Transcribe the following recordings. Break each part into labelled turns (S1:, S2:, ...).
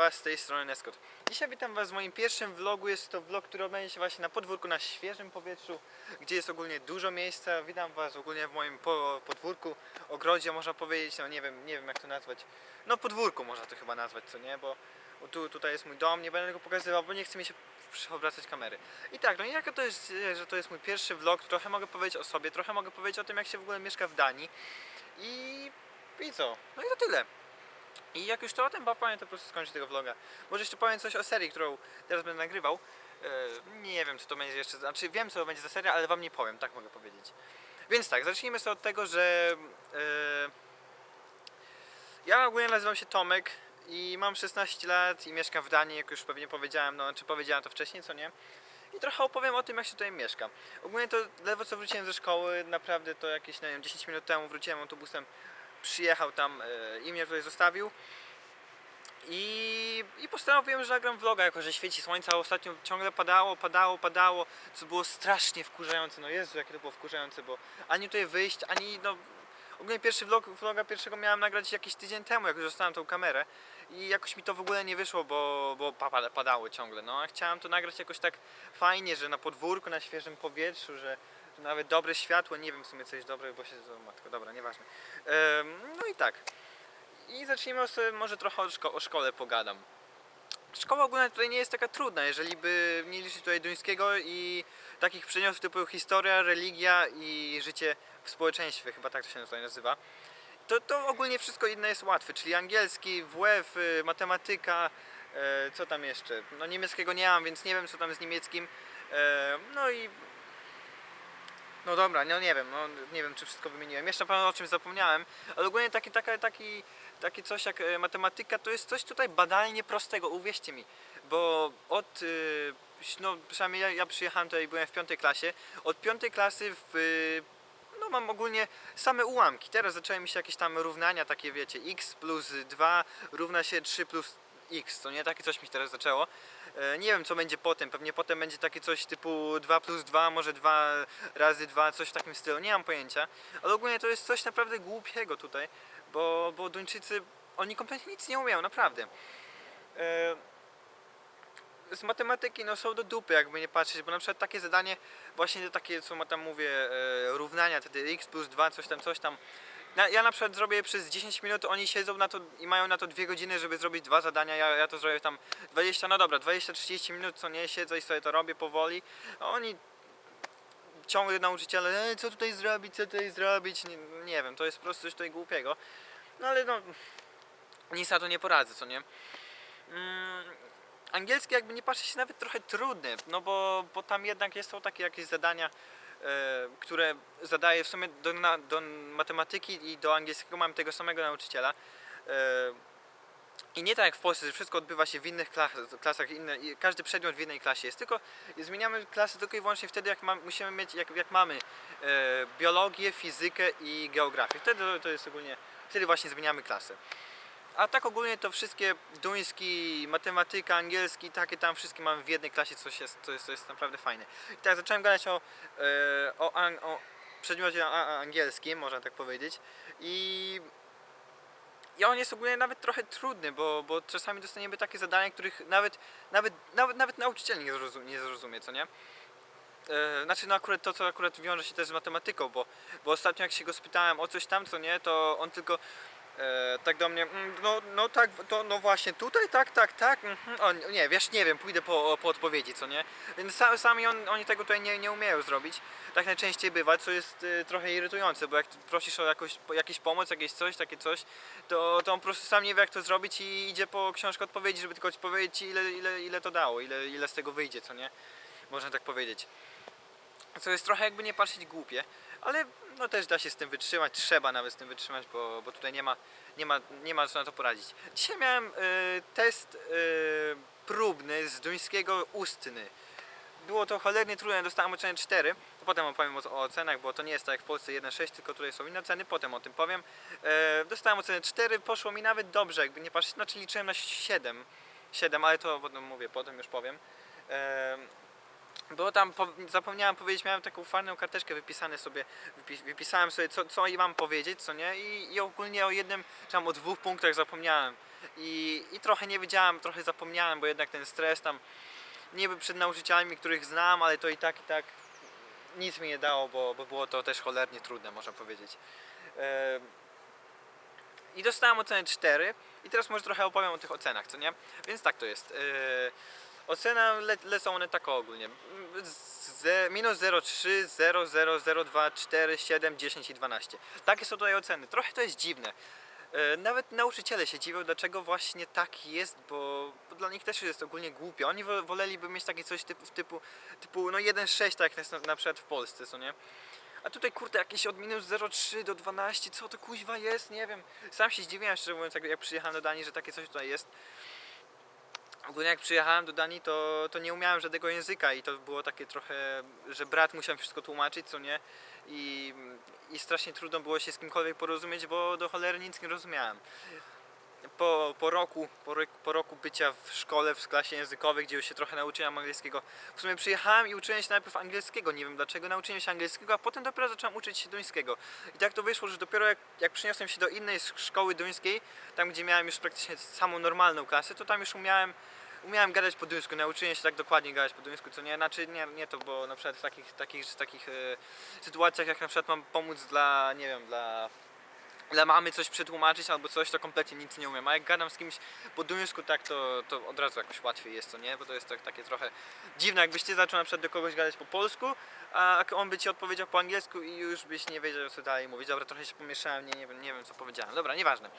S1: Was z tej strony Neskot. Dzisiaj witam was w moim pierwszym vlogu. Jest to vlog, który odbędzie się właśnie na podwórku, na świeżym powietrzu, gdzie jest ogólnie dużo miejsca. Witam was ogólnie w moim po, podwórku, ogrodzie można powiedzieć, no nie wiem, nie wiem jak to nazwać. No podwórku można to chyba nazwać, co nie, bo tu, tutaj jest mój dom, nie będę tego pokazywał, bo nie chce mi się obracać kamery. I tak, no i jaka to jest, że to jest mój pierwszy vlog, trochę mogę powiedzieć o sobie, trochę mogę powiedzieć o tym, jak się w ogóle mieszka w Danii. I, i co? No i to tyle. I jak już to o tym powiem, to po prostu skończę tego vloga. Może jeszcze powiem coś o serii, którą teraz będę nagrywał. E, nie wiem, co to będzie jeszcze, znaczy wiem, co to będzie za seria, ale wam nie powiem, tak mogę powiedzieć. Więc tak, zacznijmy sobie od tego, że e, ja ogólnie nazywam się Tomek i mam 16 lat i mieszkam w Danii, jak już pewnie powiedziałem, no czy powiedziałem to wcześniej, co nie. I trochę opowiem o tym, jak się tutaj mieszka. Ogólnie to ledwo co wróciłem ze szkoły, naprawdę to jakieś, nie wiem, 10 minut temu wróciłem autobusem, przyjechał tam e, i mnie tutaj zostawił. I, I postanowiłem, że nagram vloga, jako że świeci słońce, a ostatnio ciągle padało, padało, padało, co było strasznie wkurzające. No Jezu, jakie to było wkurzające, bo ani tutaj wyjść, ani no... Ogólnie pierwszy vlog, vloga pierwszego miałem nagrać jakiś tydzień temu, jak już dostałem tą kamerę i jakoś mi to w ogóle nie wyszło, bo, bo pa- padało ciągle. No, a chciałem to nagrać jakoś tak fajnie, że na podwórku, na świeżym powietrzu, że, że nawet dobre światło, nie wiem w sumie coś dobre, bo się... O, matko, dobra, nieważne. Em, no i tak. I zacznijmy sobie może trochę o, szko- o szkole pogadam. Szkoła ogólnie tutaj nie jest taka trudna, jeżeli by nie liczyć tutaj duńskiego i takich przedmiotów typu historia, religia i życie w społeczeństwie, chyba tak to się tutaj nazywa. To, to ogólnie wszystko inne jest łatwe, czyli angielski, WF, y, matematyka, e, co tam jeszcze? No niemieckiego nie mam, więc nie wiem co tam z niemieckim. E, no i no dobra, no nie wiem, no nie wiem czy wszystko wymieniłem. Jeszcze na pewno o czymś zapomniałem, ale ogólnie taki, taka, taki, taki coś jak e, matematyka to jest coś tutaj badalnie prostego, uwierzcie mi. Bo od, y, no przynajmniej ja, ja przyjechałem tutaj, byłem w piątej klasie, od piątej klasy w, mam ogólnie same ułamki. Teraz zaczęły mi się jakieś tam równania takie, wiecie, x plus 2 równa się 3 plus x, to nie? Takie coś mi teraz zaczęło. E, Nie wiem co będzie potem, pewnie potem będzie takie coś typu 2 plus 2, może 2 razy 2, coś w takim stylu, nie mam pojęcia. Ale ogólnie to jest coś naprawdę głupiego tutaj, bo, bo Duńczycy, oni kompletnie nic nie umieją, naprawdę. Z matematyki no są do dupy, jakby nie patrzeć, bo na przykład takie zadanie, właśnie takie co ma tam mówię, e, równania, wtedy x plus 2, coś tam, coś tam. Ja, ja na przykład zrobię przez 10 minut, oni siedzą na to i mają na to 2 godziny, żeby zrobić dwa zadania, ja, ja to zrobię tam 20, no dobra, 20-30 minut, co nie, siedzę i sobie to robię powoli, a oni ciągle nauczyciele, e, co tutaj zrobić, co tutaj zrobić, nie, nie wiem, to jest po prostu coś tutaj głupiego, no ale no, nic na to nie poradzę, co nie. Mm, angielski jakby nie się nawet trochę trudny, no bo, bo tam jednak jest są takie jakieś zadania, e, które zadaję w sumie do, na, do matematyki i do angielskiego mamy tego samego nauczyciela. E, I nie tak jak w Polsce, że wszystko odbywa się w innych klas, klasach, inne, i każdy przedmiot w innej klasie jest, tylko zmieniamy klasy tylko i wyłącznie wtedy, jak ma, musimy mieć, jak, jak mamy e, biologię, fizykę i geografię. Wtedy to jest ogólnie, wtedy właśnie zmieniamy klasę. A tak ogólnie to wszystkie duński, matematyka, angielski, takie tam wszystkie mamy w jednej klasie, coś jest, to jest, jest naprawdę fajne. I tak zacząłem gadać o, e, o, o przedmiocie angielskim, można tak powiedzieć. I, I on jest ogólnie nawet trochę trudny, bo, bo czasami dostaniemy takie zadania, których nawet, nawet, nawet, nawet nauczyciel nie zrozumie, nie zrozumie co nie? E, Znaczy no akurat to, co akurat wiąże się też z matematyką, bo, bo ostatnio jak się go spytałem o coś tam, co nie, to on tylko e, tak do mnie, "Mm, no, no tak, to, no właśnie tutaj, tak, tak, tak, mhm. o, nie, wiesz, nie wiem, pójdę po, po odpowiedzi, co nie, sa- sami on, oni tego tutaj nie, nie umieją zrobić, tak najczęściej bywa, co jest e, trochę irytujące, bo jak prosisz o jakąś, po- jakieś pomoc, jakieś coś, takie coś, to, to on po prostu sam nie wie jak to zrobić i idzie po książkę odpowiedzi, żeby tylko ci ile, ile, ile to dało, ile, ile z tego wyjdzie, co nie, można tak powiedzieć. Co jest trochę jakby nie patrzeć głupie, ale no też da się z tym wytrzymać, trzeba nawet z tym wytrzymać, bo, bo tutaj nie ma, nie, ma, nie ma co na to poradzić. Dzisiaj miałem e, test e, próbny z duńskiego ustny. Było to cholernie trudne, dostałem ocenę 4. Potem opowiem o, o ocenach, bo to nie jest tak jak w Polsce 1,6, tylko tutaj są inne ceny, potem o tym powiem. E, dostałem ocenę 4, poszło mi nawet dobrze, jakby nie patrzeć, znaczy liczyłem na 7. 7, ale to potem mówię, potem już powiem. E, bo tam po, zapomniałem powiedzieć, miałem taką fajną karteczkę wypisane sobie, wypis, wypisałem sobie co, co i mam powiedzieć, co nie i, i ogólnie o jednym, czy tam o dwóch punktach zapomniałem. I, I trochę nie wiedziałem, trochę zapomniałem, bo jednak ten stres tam niby przed nauczycielami, których znam, ale to i tak, i tak nic mi nie dało, bo, bo było to też cholernie trudne, można powiedzieć. Em, I dostałem ocenę 4 i teraz może trochę opowiem o tych ocenach, co nie? Więc tak to jest. Yy, ocena le, lecą one tak ogólnie. Z, minus 0,3, 0, 0, 0, 2, 4, 7, 10 i 12. Takie są tutaj oceny. Trochę to jest dziwne. E, Nawet nauczyciele się dziwią, dlaczego właśnie tak jest, bo, bo dla nich też jest ogólnie głupio. Oni wo- woleliby mieć takie coś typu, typu, typu no 1,6, tak jak jest na, na przykład w Polsce, co nie? A tutaj kurde jakieś od minus 0,3 do 12, co to kuźwa jest, nie wiem. Sam się zdziwiłem szczerze mówiąc, jak, jak przyjechałem do Danii, że takie coś tutaj jest. Ogólnie jak przyjechałem do Danii, to, to nie umiałem żadnego języka i to było takie trochę, że brat musiał wszystko tłumaczyć, co nie? I, I strasznie trudno było się z kimkolwiek porozumieć, bo do cholery nic nie rozumiałem. Po, po, roku, po, po roku bycia w szkole, w klasie językowej, gdzie już się trochę nauczyłem angielskiego, w sumie przyjechałem i uczyłem się najpierw angielskiego, nie wiem dlaczego, nauczyłem się angielskiego, a potem dopiero zacząłem uczyć się duńskiego. I tak to wyszło, że dopiero jak, jak się do innej sz- szkoły duńskiej, tam gdzie miałem już praktycznie samą normalną klasę, to tam już umiałem umiałem gadać po duńsku, nauczyłem się tak dokładnie gadać po duńsku, co nie, znaczy nie, nie to, bo na przykład w takich, takich, takich e, sytuacjach, jak na przykład mam pomóc dla, nie wiem, dla, dla mamy coś przetłumaczyć albo coś, to kompletnie nic nie umiem, a jak gadam z kimś po duńsku, tak, to, to od razu jakoś łatwiej jest, co nie, bo to jest tak, takie trochę dziwne, jakbyś ty zaczął na przykład do kogoś gadać po polsku, a on by ci odpowiedział po angielsku i już byś nie wiedział, co dalej mówić. Dobra, trochę się pomieszałem, nie, nie, wiem, nie wiem, co powiedziałem. Dobra, nieważne.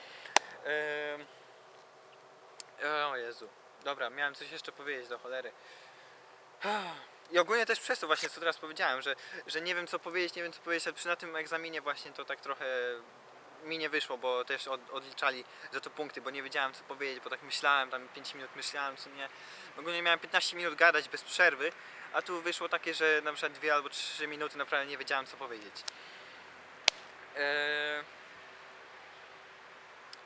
S1: Jezu. Dobra, miałem coś jeszcze powiedzieć do cholery. I ogólnie też przez to właśnie, co teraz powiedziałem, że, że nie wiem co powiedzieć, nie wiem co powiedzieć, a przy na tym egzaminie właśnie to tak trochę mi nie wyszło, bo też od, odliczali za to punkty, bo nie wiedziałem co powiedzieć, bo tak myślałem, tam 5 minut myślałem, co nie. Ogólnie miałem 15 minut gadać bez przerwy, a tu wyszło takie, że na przykład 2 albo 3 minuty naprawdę nie wiedziałem co powiedzieć. Eee...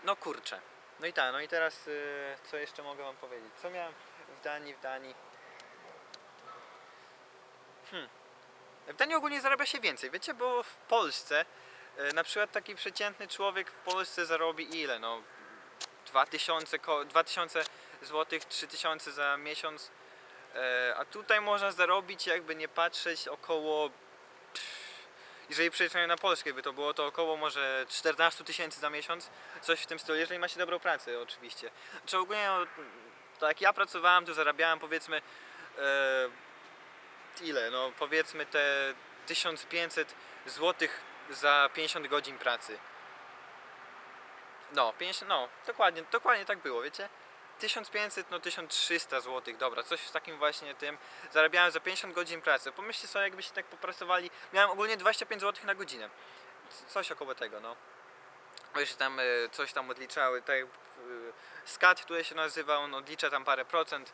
S1: No kurczę. No i tak, no i teraz y, co jeszcze mogę wam powiedzieć? Co miałem w Danii, w Danii? Hmm. W Danii ogólnie zarabia się więcej, wiecie, bo w Polsce y, na przykład taki przeciętny człowiek w Polsce zarobi ile? No 2000, ko- 2000 zł, 3000 za miesiąc. E, a tutaj można zarobić, jakby nie patrzeć, około jeżeli przeliczamy na Polskę, by to było to około może 14 tysięcy za miesiąc, coś w tym stylu, jeżeli ma się dobrą pracę oczywiście. Czy ogólnie, no, tak ja pracowałem, to zarabiałem powiedzmy e, ile, no powiedzmy te 1500 zł za 50 godzin pracy. No, 50, no, dokładnie, dokładnie tak było, wiecie? 1500, no 1300 zł, dobra, coś w takim właśnie tym. Zarabiałem za 50 godzin pracy. Pomyślcie sobie, jakbyście tak popracowali. Miałem ogólnie 25 zł na godzinę. Coś około tego, no. Jeszcze tam e, coś tam odliczały, tak e, skat, który się nazywa, on no, odlicza tam parę procent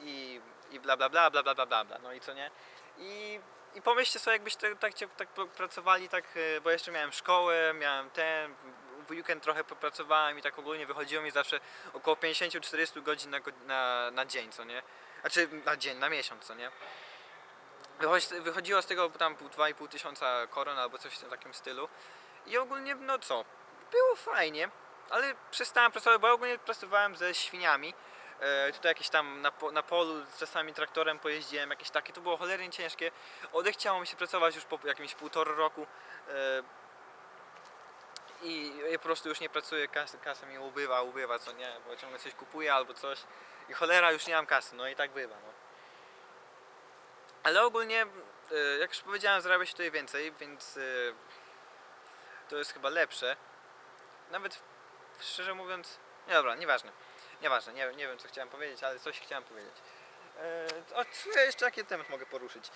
S1: i, i bla, bla, bla, bla, bla, bla, bla, no i co nie. I, i pomyślcie sobie, jakbyście tak, tak, tak pracowali, tak, e, bo jeszcze miałem szkołę, miałem ten, w weekend trochę popracowałem i tak ogólnie wychodziło mi zawsze około 50-40 godzin na, na, na dzień, co nie? Znaczy na dzień, na miesiąc, co nie? Wychodzi- Wychodziło z tego tam pół- 2,5 tysiąca koron albo coś w takim stylu. I ogólnie, no co, było fajnie, ale przestałem pracować, bo ogólnie pracowałem ze świniami. E, tutaj jakieś tam na, na polu czasami traktorem pojeździłem, jakieś takie, to było cholernie ciężkie. Odechciało mi się pracować już po jakimś półtora roku. E, i ja po prostu już nie pracuję, kasa, kasa mi ubywa, ubywa, co nie, bo ciągle coś kupuję albo coś i cholera już nie mam kasy, no i tak bywa, no. Ale ogólnie, e, jak już powiedziałem, zarabia się tutaj więcej, więc e, to jest chyba lepsze. Nawet szczerze mówiąc, nie dobra, nieważne, nieważne, nie, nie wiem co chciałem powiedzieć, ale coś chciałem powiedzieć. E, o, jeszcze jaki temat mogę poruszyć?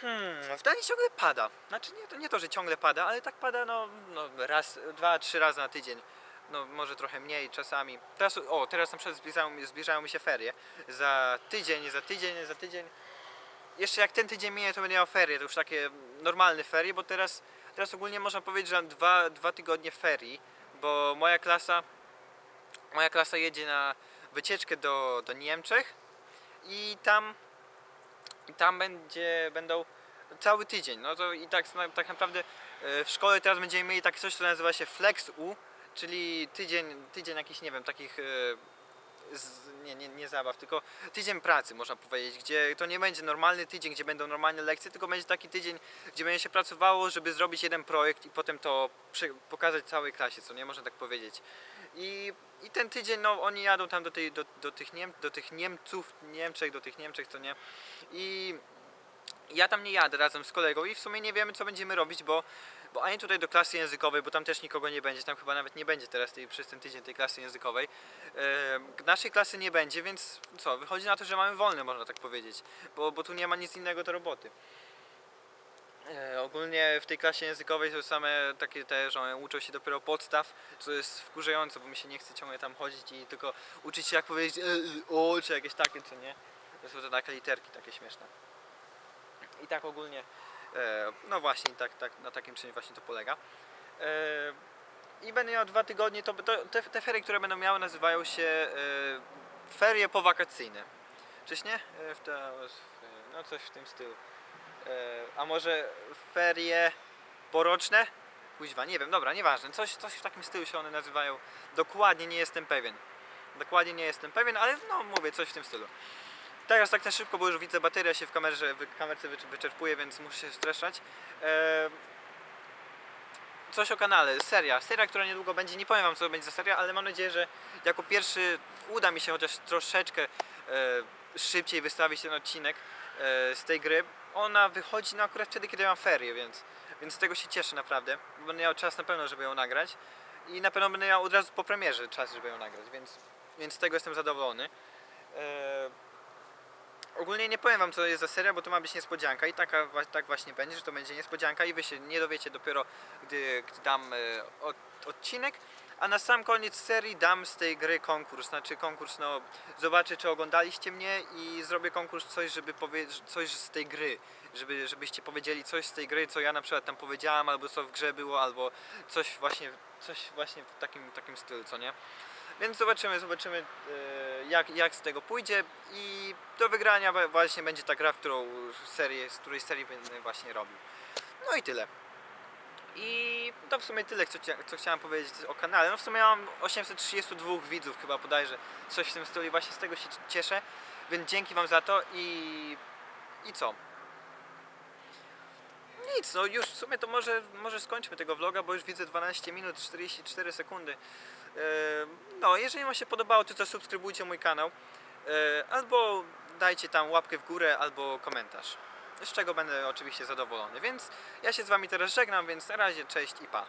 S1: Hmm, w Danii ciągle pada. Znaczy nie to, nie to, że ciągle pada, ale tak pada no, no raz, dwa, trzy razy na tydzień. No może trochę mniej czasami. Teraz, o, teraz na przykład zbliżają, zbliżają mi się ferie. Za tydzień, za tydzień, za tydzień. Jeszcze jak ten tydzień minie, to będę miał ferie, to już takie normalne ferie, bo teraz, teraz ogólnie można powiedzieć, że mam dwa, dwa tygodnie ferii, bo moja klasa, moja klasa jedzie na wycieczkę do, do Niemczech i tam i tam będzie, będą cały tydzień. No to i tak, tak naprawdę e, w szkole teraz będziemy mieli takie coś, co nazywa się FlexU czyli tydzień, tydzień jakichś, nie wiem, takich, e, z, nie, nie, nie zabaw, tylko tydzień pracy, można powiedzieć, gdzie to nie będzie normalny tydzień, gdzie będą normalne lekcje, tylko będzie taki tydzień, gdzie będzie się pracowało, żeby zrobić jeden projekt i potem to pokazać całej klasie, co nie można tak powiedzieć. I, I ten tydzień, no oni jadą tam do, tej, do, do, tych Niem, do tych Niemców, Niemczech, do tych Niemczech, co nie. I ja tam nie jadę razem z kolegą i w sumie nie wiemy co będziemy robić, bo, bo ani tutaj do klasy językowej, bo tam też nikogo nie będzie, tam chyba nawet nie będzie teraz tej, przez ten tydzień tej klasy językowej. E, naszej klasy nie będzie, więc co, wychodzi na to, że mamy wolne, można tak powiedzieć, bo, bo tu nie ma nic innego do roboty. E, ogólnie w tej klasie językowej są same takie te, że one uczą się dopiero podstaw, co jest wkurzające, bo mi się nie chce ciągle tam chodzić i tylko uczyć się jak powiedzieć e, e, o, czy jakieś takie, co nie. To są to takie literki takie śmieszne. I tak ogólnie, no właśnie, tak, tak, na takim czymś właśnie to polega. E, I będę miał dwa tygodnie, to, to te, te ferie, które będą miały nazywają się e, ferie powakacyjne. Czyż nie? E, no coś w tym stylu. E, a może ferie poroczne? Kuźwa, nie wiem, dobra, nieważne. Coś, coś w takim stylu się one nazywają. Dokładnie nie jestem pewien. Dokładnie nie jestem pewien, ale no mówię, coś w tym stylu. Teraz tak na szybko, bo już widzę, bateria się w kamerze, w kamerce wycz- wyczerpuje, więc muszę się streszczać. Coś o kanale, seria. Seria, która niedługo będzie, nie powiem wam co będzie za seria, ale mam nadzieję, że jako pierwszy uda mi się chociaż troszeczkę e, szybciej wystawić ten odcinek e, z tej gry. Ona wychodzi no akurat wtedy, kiedy mam ferie, więc, więc z tego się cieszę naprawdę. Będę miał czas na pewno, żeby ją nagrać. I na pewno będę miał od razu po premierze czas, żeby ją nagrać, więc, więc z tego jestem zadowolony. E, Ogólnie nie powiem wam co jest za seria, bo to ma być niespodzianka i taka, tak właśnie będzie, że to będzie niespodzianka i wy się nie dowiecie dopiero gdy, gdy dam e, od, odcinek, a na sam koniec serii dam z tej gry konkurs, znaczy konkurs no zobaczę czy oglądaliście mnie i zrobię konkurs coś, żeby powiedzieć coś z tej gry, żeby, żebyście powiedzieli coś z tej gry, co ja na przykład tam powiedziałam, albo co w grze było, albo coś właśnie, coś właśnie w takim, takim stylu, co nie? Więc zobaczymy, zobaczymy e, jak, jak z tego pójdzie i do wygrania właśnie będzie ta gra, którą serię, z której serii będę właśnie robił. No i tyle. I to w sumie tyle, co, co chciałem powiedzieć o kanale. No w sumie mam 832 widzów chyba bodajże, coś w tym stylu i właśnie z tego się cieszę, więc dzięki wam za to i, i co? Nic, no już w sumie to może, może skończmy tego vloga, bo już widzę 12 minut 44 sekundy. No, jeżeli Wam się podobało, to, to subskrybujcie mój kanał. E, Albo dajcie tam łapkę w górę, albo komentarz. Z czego będę oczywiście zadowolony. Więc ja się z Wami teraz żegnam, więc na razie cześć i pa.